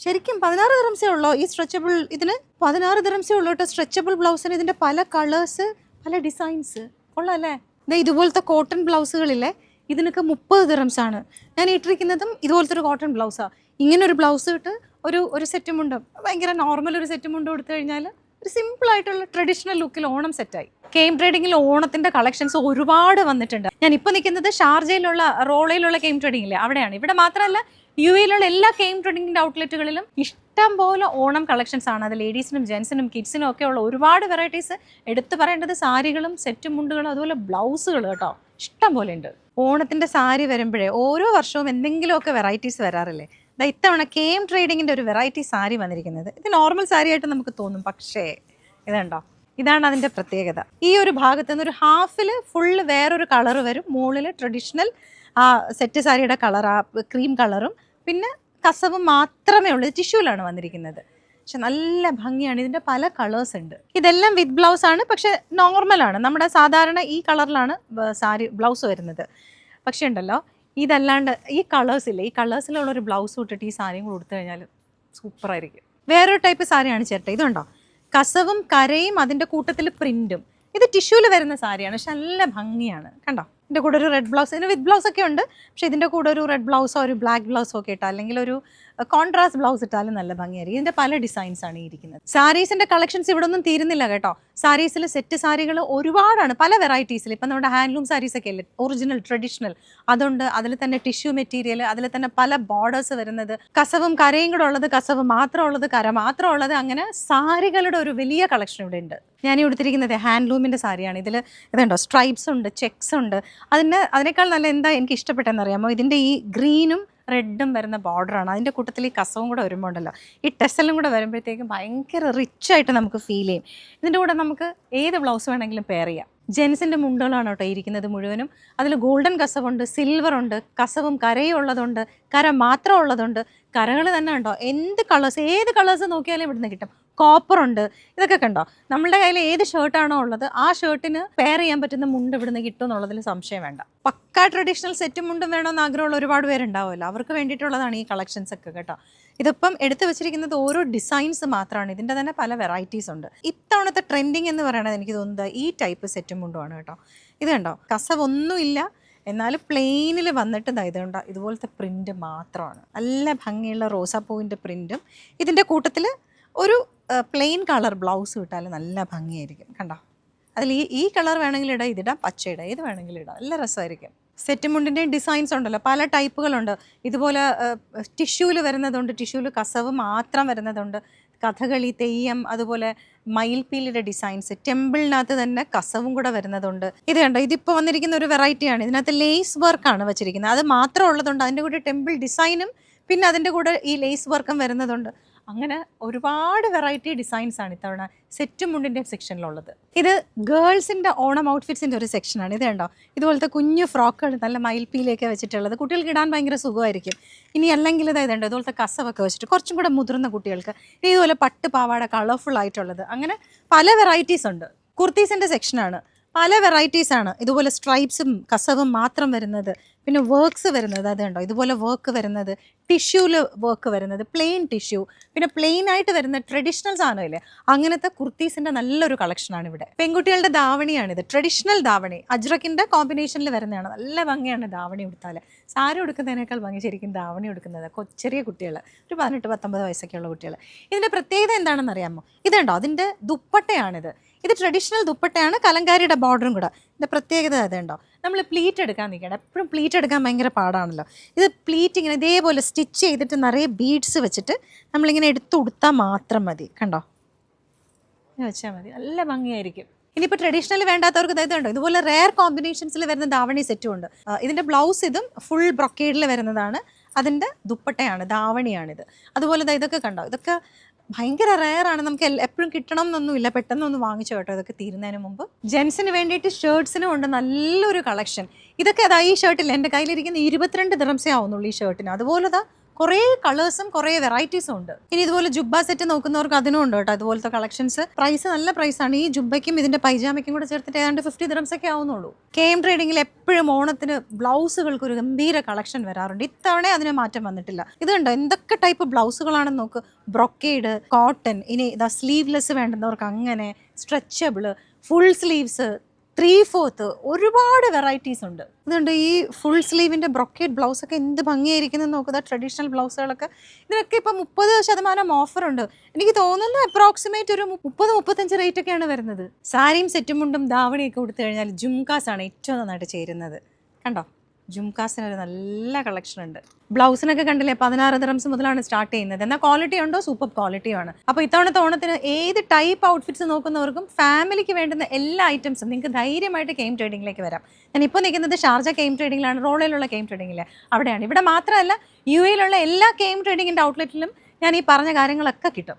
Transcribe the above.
ശരിക്കും പതിനാറ് ദിറംസേ ഉള്ളോ? ഈ സ്ട്രെച്ചബിൾ ഇതിന് പതിനാറ് ദിറംസേ ഉള്ളൂ കേട്ടോ. സ്ട്രെച്ചബിൾ ബ്ലൗസിന് ഇതിന്റെ പല കളേഴ്സ് പല ഡിസൈൻസ് കൊള്ളാല്ലേ? ദേ ഇതുപോലത്തെ കോട്ടൺ ബ്ലൗസുകളില്ലേ ഇതിനൊക്കെ മുപ്പത് ദിറംസ് ആണ്. ഞാൻ ഇട്ടിരിക്കുന്നതും ഇതുപോലത്തെ ഒരു കോട്ടൺ ബ്ലൗസാണ് ഇങ്ങനെ ഒരു ബ്ലൗസ് ഇട്ട് ഒരു ഒരു സെറ്റും മുണ്ട്. ഭയങ്കര നോർമൽ ഒരു സെറ്റും മുണ്ട് കൊടുത്തു കഴിഞ്ഞാൽ ഒരു സിമ്പിൾ ആയിട്ടുള്ള ട്രഡീഷണൽ ലുക്കിൽ ഓണം സെറ്റായി കെയിം ട്രേഡിങ്ങിൽ ഓണത്തിന്റെ കളക്ഷൻസ് ഒരുപാട് വന്നിട്ടുണ്ട്. ഞാൻ ഇപ്പോൾ നിൽക്കുന്നത് ഷാർജയിലുള്ള റോളയിലുള്ള കെയിം ട്രേഡിംഗ് ഇല്ലേ അവിടെയാണ്. ഇവിടെ മാത്രമല്ല യു എയിലുള്ള എല്ലാ കെയിം ട്രേഡിങ്ങിന്റെ ഔട്ട്ലെറ്റുകളിലും ഇഷ്ടം പോലെ ഓണം കളക്ഷൻസ് ആണ്. അത് ലേഡീസിനും ജെൻസിനും കിഡ്സിനും ഒക്കെ ഉള്ള ഒരുപാട് വെറൈറ്റീസ് എടുത്തു പറയേണ്ടത് സാരികളും സെറ്റും മുണ്ടുകളും അതുപോലെ ബ്ലൗസുകൾ കേട്ടോ. ഇഷ്ടം പോലെ ഉണ്ട്. ഓണത്തിന്റെ സാരി വരുമ്പോഴേ ഓരോ വർഷവും എന്തെങ്കിലുമൊക്കെ വെറൈറ്റീസ് വരാറില്ലേ? ദാ ഇത്തവണ കെയിം ട്രേഡിങ്ങിന്റെ ഒരു വെറൈറ്റി സാരി വന്നിരിക്കുന്നത്. ഇത് നോർമൽ സാരി ആയിട്ട് നമുക്ക് തോന്നും പക്ഷേ ഇതുണ്ടോ ഇതാണ് അതിന്റെ പ്രത്യേകത. ഈ ഒരു ഭാഗത്ത് നിന്ന് ഒരു ഹാഫിൽ ഫുള്ള് വേറൊരു കളർ വരും. മുകളിൽ ട്രഡീഷണൽ ആ സെറ്റ് സാരിയുടെ കളർ ആ ക്രീം കളറും പിന്നെ കസവ് മാത്രമേ ഉള്ളൂ. ടിഷ്യൂലാണ് വന്നിരിക്കുന്നത്. പക്ഷെ നല്ല ഭംഗിയാണ്. ഇതിന്റെ പല കളേഴ്സ് ഉണ്ട്. ഇതെല്ലാം വിത്ത് ബ്ലൗസ് ആണ്. പക്ഷെ നോർമലാണ് നമ്മുടെ സാധാരണ ഈ കളറിലാണ് സാരി ബ്ലൗസ് വരുന്നത്. പക്ഷേ ഉണ്ടല്ലോ ഇതല്ലാണ്ട് ഈ കളേഴ്സ് ഇല്ലേ? ഈ കളേഴ്സിലുള്ള ഒരു ബ്ലൗസ് ഇട്ടിട്ട് ഈ സാരിയും കൂടെ കൊടുത്തു കഴിഞ്ഞാൽ സൂപ്പറായിരിക്കും വേറൊരു ടൈപ്പ് സാരിയാണ് ചേട്ടാ ഇതുണ്ടോ? കസവും കരയും അതിന്റെ കൂട്ടത്തിൽ പ്രിന്റും ഇത് ടിഷ്യൂൽ വരുന്ന സാരിയാണ് പക്ഷെ നല്ല ഭംഗിയാണ്. കണ്ടോ? ഇതിന്റെ കൂടെ ഒരു റെഡ് ബ്ലൗസ് ഇതിന് വിത്ത് ബ്ലൗസ് ഒക്കെ ഉണ്ട്. പക്ഷേ ഇതിന്റെ കൂടെ ഒരു റെഡ് ബ്ലൗസോ ഒരു ബ്ലാക്ക് ബ്ലൗസോ ഒക്കെ ഇട്ടാൽ അല്ലെങ്കിൽ ഒരു കോൺട്രാസ്റ്റ് ബ്ലൗസ് ഇട്ടാലും നല്ല ഭംഗിയായിരിക്കും. ഇതിന്റെ പല ഡിസൈൻസ് ആണ് ഇരിക്കുന്നത്. സാരീസിന്റെ കളക്ഷൻസ് ഇവിടെ ഒന്നും തീരുന്നില്ല കേട്ടോ. സാരീസിൽ സെറ്റ് സാരികൾ ഒരുപാടാണ്. പല വെറൈറ്റീസിൽ ഇപ്പം നമ്മുടെ ഹാൻഡ്ലൂം സാരീസ് ഒക്കെ അല്ലേ? ഒറിജിനൽ ട്രഡീഷണൽ അതുണ്ട്. അതിൽ തന്നെ ടിഷ്യൂ മെറ്റീരിയൽ അതിൽ തന്നെ പല ബോർഡേഴ്സ് വരുന്നത്. കസവും കരയും കൂടെ ഉള്ളത് കസവ് മാത്രമുള്ളത് കര മാത്രമുള്ളത് അങ്ങനെ സാരികളുടെ ഒരു വലിയ കളക്ഷൻ ഇവിടെ ഉണ്ട്. ഞാൻ ഈ ഉടുത്തിരിക്കുന്നത് ഹാൻഡ്ലൂമിന്റെ സാരിയാണ്. ഇതിൽ ഇതുണ്ടോ? സ്ട്രൈപ്സ് ഉണ്ട് ചെക്സ് ഉണ്ട്. അതിന് അതിനേക്കാൾ നല്ല എന്താ എനിക്ക് ഇഷ്ടപ്പെട്ടതെന്ന് അറിയാമോ? ഇതിന്റെ ഈ ഗ്രീനും റെഡും വരുന്ന ബോർഡറാണ് അതിന്റെ കൂട്ടത്തിൽ ഈ കസവും കൂടെ വരുമ്പോൾ ഉണ്ടല്ലോ ഈ ടെസലും കൂടെ വരുമ്പോഴത്തേക്കും ഭയങ്കര റിച്ച് ആയിട്ട് നമുക്ക് ഫീൽ ചെയ്യും. ഇതിന്റെ കൂടെ നമുക്ക് ഏത് ബ്ലൗസ് വേണമെങ്കിലും പെയർ ചെയ്യാം. ജെൻസിന്റെ മുണ്ടുകളാണ് കേട്ടോ ഇരിക്കുന്നത് മുഴുവനും. അതിൽ ഗോൾഡൻ കസവുണ്ട് സിൽവർ ഉണ്ട് കസവും കരയും ഉള്ളതുണ്ട് കര മാത്രം ഉള്ളതുണ്ട്. കരകൾ തന്നെ ഉണ്ടോ? എന്ത് കളേഴ്സ് ഏത് കളേഴ്സ് നോക്കിയാലും ഇവിടുന്ന് കിട്ടും. കോപ്പർ ഉണ്ട്. ഇതൊക്കെ കണ്ടോ? നമ്മളുടെ കയ്യിൽ ഏത് ഷർട്ടാണോ ഉള്ളത് ആ ഷർട്ടിന് പെയർ ചെയ്യാൻ പറ്റുന്ന മുണ്ട് ഇവിടുന്ന് കിട്ടും എന്നുള്ളതിൽ സംശയം വേണ്ട. പക്ക ട്രഡീഷണൽ സെറ്റും മുണ്ടും വേണമെന്ന് ആഗ്രഹമുള്ള ഒരുപാട് പേരുണ്ടാവുമല്ലോ. അവർക്ക് വേണ്ടിയിട്ടുള്ളതാണ് ഈ കളക്ഷൻസ് ഒക്കെ കേട്ടോ. ഇതിപ്പം എടുത്തു വെച്ചിരിക്കുന്നത് ഓരോ ഡിസൈൻസ് മാത്രമാണ്. ഇതിന്റെ തന്നെ പല വെറൈറ്റീസ് ഉണ്ട്. ഇത്തവണത്തെ ട്രെൻഡിങ് എന്ന് പറയുന്നത് എനിക്ക് തോന്നുന്നത് ഈ ടൈപ്പ് സെറ്റും മുണ്ടുമാണ് കേട്ടോ. ഇത് കണ്ടോ? കസവൊന്നുമില്ല എന്നാൽ പ്ലെയിനിൽ വന്നിട്ട് ദാ ഇതുണ്ട് ഇതുപോലത്തെ പ്രിന്റ് മാത്രമാണ്. നല്ല ഭംഗിയുള്ള റോസാപ്പൂവിന്റെ പ്രിന്റും ഇതിന്റെ കൂട്ടത്തിൽ ഒരു പ്ലെയിൻ കളർ ബ്ലൗസ് ഇട്ടാൽ നല്ല ഭംഗിയായിരിക്കും. കണ്ടോ? അതിൽ ഈ ഈ കളർ വേണമെങ്കിൽ ഇടാം ഇതിടാം പച്ച ഇടാം ഏത് വേണമെങ്കിലും ഇടാം. നല്ല രസമായിരിക്കും. സെറ്റ് മുണ്ടിന്റെയും ഡിസൈൻസ് ഉണ്ടല്ലോ പല ടൈപ്പുകളുണ്ട് ഇതുപോലെ ടിഷ്യൂവിൽ വരുന്നതുണ്ട് ടിഷ്യൂവിൽ കസവ് മാത്രം വരുന്നതുണ്ട്. കഥകളി തെയ്യം അതുപോലെ മയിൽപ്പീലിയുടെ ഡിസൈൻസ് ടെമ്പിളിനകത്ത് തന്നെ കസവും കൂടെ വരുന്നതുണ്ട്. ഇത് കണ്ടോ ഇതിപ്പോൾ വന്നിരിക്കുന്ന ഒരു വെറൈറ്റിയാണ് ഇതിനകത്ത് ലേസ് വർക്കാണ് വെച്ചിരിക്കുന്നത്. അത് മാത്രം ഉള്ളതുണ്ട് അതിന്റെ കൂടെ ടെമ്പിൾ ഡിസൈനും പിന്നെ അതിന്റെ കൂടെ ഈ ലേസ് വർക്കും വരുന്നതുണ്ട്. അങ്ങനെ ഒരുപാട് വെറൈറ്റി ഡിസൈൻസ് ആണ് ഇത്തവണ സെറ്റും മുണ്ടിന്റെ സെക്ഷനിലുള്ളത് ഇത് ഗേൾസിന്റെ ഓണം ഔട്ട്ഫിറ്റ്സിന്റെ ഒരു സെക്ഷനാണ് ഇത് കണ്ടോ? ഇതുപോലത്തെ കുഞ്ഞു ഫ്രോക്കുകൾ നല്ല മയിൽപ്പീലൊക്കെ വെച്ചിട്ടുള്ളത്. കുട്ടികൾക്ക് ഇടാൻ ഭയങ്കര സുഖമായിരിക്കും. ഇനി അല്ലെങ്കിൽ ഇതായത് ഇതുപോലത്തെ കസവൊക്കെ വെച്ചിട്ട് കുറച്ചും കൂടെ മുതിർന്ന കുട്ടികൾക്ക് ഇതുപോലെ പട്ട് പാവാട കളർഫുൾ ആയിട്ടുള്ളത്. അങ്ങനെ പല വെറൈറ്റീസ് ഉണ്ട്. കുർത്തീസിന്റെ സെക്ഷനാണ് പല വെറൈറ്റീസ് ആണ്. ഇതുപോലെ സ്ട്രൈപ്സും കസവും മാത്രം വരുന്നത്. പിന്നെ വർക്ക്സ് വരുന്നത്. അത് കണ്ടോ? ഇതുപോലെ വർക്ക് വരുന്നത്. ടിഷ്യൂൽ വർക്ക് വരുന്നത് പ്ലെയിൻ ടിഷ്യൂ പിന്നെ പ്ലെയിൻ ആയിട്ട് വരുന്ന ട്രഡീഷണൽ സാധനമില്ലേ അങ്ങനത്തെ കുർത്തീസിന്റെ നല്ലൊരു കളക്ഷനാണ് ഇവിടെ. പെൺകുട്ടികളുടെ ധാവണിയാണിത് ട്രഡീഷണൽ ധാവണി അജ്രക്കിന്റെ കോമ്പിനേഷനിൽ വരുന്നതാണ്. നല്ല ഭംഗിയാണ് ധാവണി ഉടുത്താൽ സാരി ഉടുക്കുന്നതിനേക്കാൾ ഭംഗി ശരിക്കും ധാവണി ഉടുക്കുന്നത്. ചെറിയ കുട്ടികൾ ഒരു പതിനെട്ട് പത്തൊമ്പത് വയസ്സൊക്കെയുള്ള കുട്ടികൾ ഇതിന്റെ പ്രത്യേകത എന്താണെന്ന് അറിയാമോ ഇതുണ്ടോ അതിന്റെ ദുപ്പട്ടയാണിത്. ഇത് ട്രഡീഷണൽ ദുപ്പട്ടയാണ്. കലങ്കാരിയുടെ ബോർഡറും കൂടെ. ഇതിന്റെ പ്രത്യേകത അതുണ്ടോ നമ്മൾ പ്ലീറ്റ് എടുക്കാൻ നിൽക്കണം എപ്പോഴും പ്ലീറ്റ് എടുക്കാൻ ഭയങ്കര പാടാണല്ലോ. ഇത് പ്ലീറ്റ് ഇങ്ങനെ ഇതേപോലെ സ്റ്റിച്ച് ചെയ്തിട്ട് നിറയെ ബീഡ്സ് വെച്ചിട്ട് നമ്മളിങ്ങനെ എടുത്തു കൊടുത്താൽ മാത്രം മതി. കണ്ടോ? വെച്ചാൽ മതി. നല്ല ഭംഗിയായിരിക്കും. ഇനിയിപ്പോൾ ട്രഡീഷണൽ വേണ്ടാത്തവർക്ക് ഇതായത് ഉണ്ടോ ഇതുപോലെ റെയർ കോമ്പിനേഷൻസിൽ വരുന്ന ദാവണി സെറ്റും ഉണ്ട്. ഇതിന്റെ ബ്ലൗസ് ഇതും ഫുൾ ബ്രൊക്കേഡിൽ വരുന്നതാണ്. അതിന്റെ ദുപ്പട്ടയാണ് ധാവണിയാണിത്. അതുപോലെ ഇതൊക്കെ കണ്ടോ? ഇതൊക്കെ ഭയങ്കര റെയർ ആണ്. നമുക്ക് എപ്പോഴും കിട്ടണം എന്നൊന്നുമില്ല ഒന്ന് വാങ്ങിച്ചു കേട്ടോ ഇതൊക്കെ തീരുന്നതിന് മുമ്പ്. ജെൻസിന് വേണ്ടിയിട്ട് ഷർട്ട്സിനും ഉണ്ട് നല്ലൊരു കളക്ഷൻ ഇതൊക്കെ അതാ ഈ ഷർട്ടിൽ എന്റെ കയ്യിലിരിക്കുന്ന ഇരുപത്തിരണ്ട് ദിറംസേ ആവുന്നുള്ളൂ ഈ ഷർട്ടിന് അതുപോലെ കുറേ കളേഴ്സും കുറേ വെറൈറ്റീസും ഉണ്ട്. ഇനി ഇതുപോലെ ജുബ്ബ സെറ്റ് നോക്കുന്നവർക്ക് അതിനും ഉണ്ട് കേട്ടോ. അതുപോലത്തെ കളക്ഷൻസ്. പ്രൈസ് നല്ല പ്രൈസാണ് ഈ ജുബ്ബയ്ക്കും ഇതിന്റെ പൈജാമയ്ക്കും കൂടെ ചേർത്തിട്ട് ഏതാണ്ട് ഫിഫ്റ്റി ദിറംസ് ഒക്കെ ആവുന്നുള്ളൂ. കെ ട്രേഡിംഗിൽ എപ്പോഴും ഓണത്തിന് ബ്ലൗസുകൾക്ക് ഒരു ഗംഭീര കളക്ഷൻ വരാറുണ്ട്. ഇത്തവണ അതിന് മാറ്റം വന്നിട്ടില്ല. ഇത് കണ്ടോ? എന്തൊക്കെ ടൈപ്പ് ബ്ലൗസുകളാണെന്ന് നോക്ക്. ബ്രൊക്കേഡ് കോട്ടൺ ഇനി ഇതാ സ്ലീവ്ലെസ് വേണ്ടുന്നവർക്ക് അങ്ങനെ stretchable full sleeves three fourth ഒരുപാട് വെറൈറ്റീസ് ഉണ്ട്. അതുകൊണ്ട് ഈ ഫുൾ സ്ലീവിന്റെ ബ്ലൗസ് ഒക്കെ എന്ത് ഭംഗിയായിരിക്കുന്നത് നോക്കുക ട്രഡീഷണൽ ബ്ലൗസുകളൊക്കെ ഇതിനൊക്കെ ഇപ്പം മുപ്പത് ശതമാനം ഓഫർ ഉണ്ട്. എനിക്ക് തോന്നുന്നു അപ്രോക്സിമേറ്റ് ഒരു മുപ്പത് മുപ്പത്തഞ്ച് റേറ്റ് ഒക്കെയാണ് വരുന്നത്. സാരിയും സെറ്റും മുണ്ടും ധാവണിയൊക്കെ കൊടുത്തു കഴിഞ്ഞാൽ ജുംകാസാണ് ഏറ്റവും നന്നായിട്ട് ചേരുന്നത്. കണ്ടോ? ജുംകാസിന് ഒരു നല്ല കളക്ഷൻ ഉണ്ട് ബ്ലൗസിനൊക്കെ കണ്ടില്ലേ പതിനാറ് ദിറംസ് മുതലാണ് സ്റ്റാർട്ട് ചെയ്യുന്നത്. എന്നാൽ ക്വാളിറ്റി ഉണ്ടോ? സൂപ്പർ ക്വാളിറ്റിയാണ് അപ്പോൾ ഇത്തവണത്തെ ഓണത്തിന് ഏത് ടൈപ്പ് ഔട്ട്ഫിറ്റ്സ് നോക്കുന്നവർക്കും ഫാമിലിക്ക് വേണ്ടുന്ന എല്ലാ ഐറ്റംസും നിങ്ങൾക്ക് ധൈര്യമായിട്ട് കെയിം ട്രേഡിംഗിലേക്ക് വരാം. ഞാൻ ഇപ്പോൾ നിൽക്കുന്നത് ഷാർജ കെയിം ട്രേഡിംഗിലാണ് റോളയിലുള്ള കെയിം ട്രേഡിംഗിൽ അവിടെയാണ്. ഇവിടെ മാത്രമല്ല യു എയിലുള്ള എല്ലാ കെയിം ട്രേഡിംഗിന്റെ ഔട്ട്ലെറ്റിലും ഞാൻ ഈ പറഞ്ഞ കാര്യങ്ങളൊക്കെ കിട്ടും.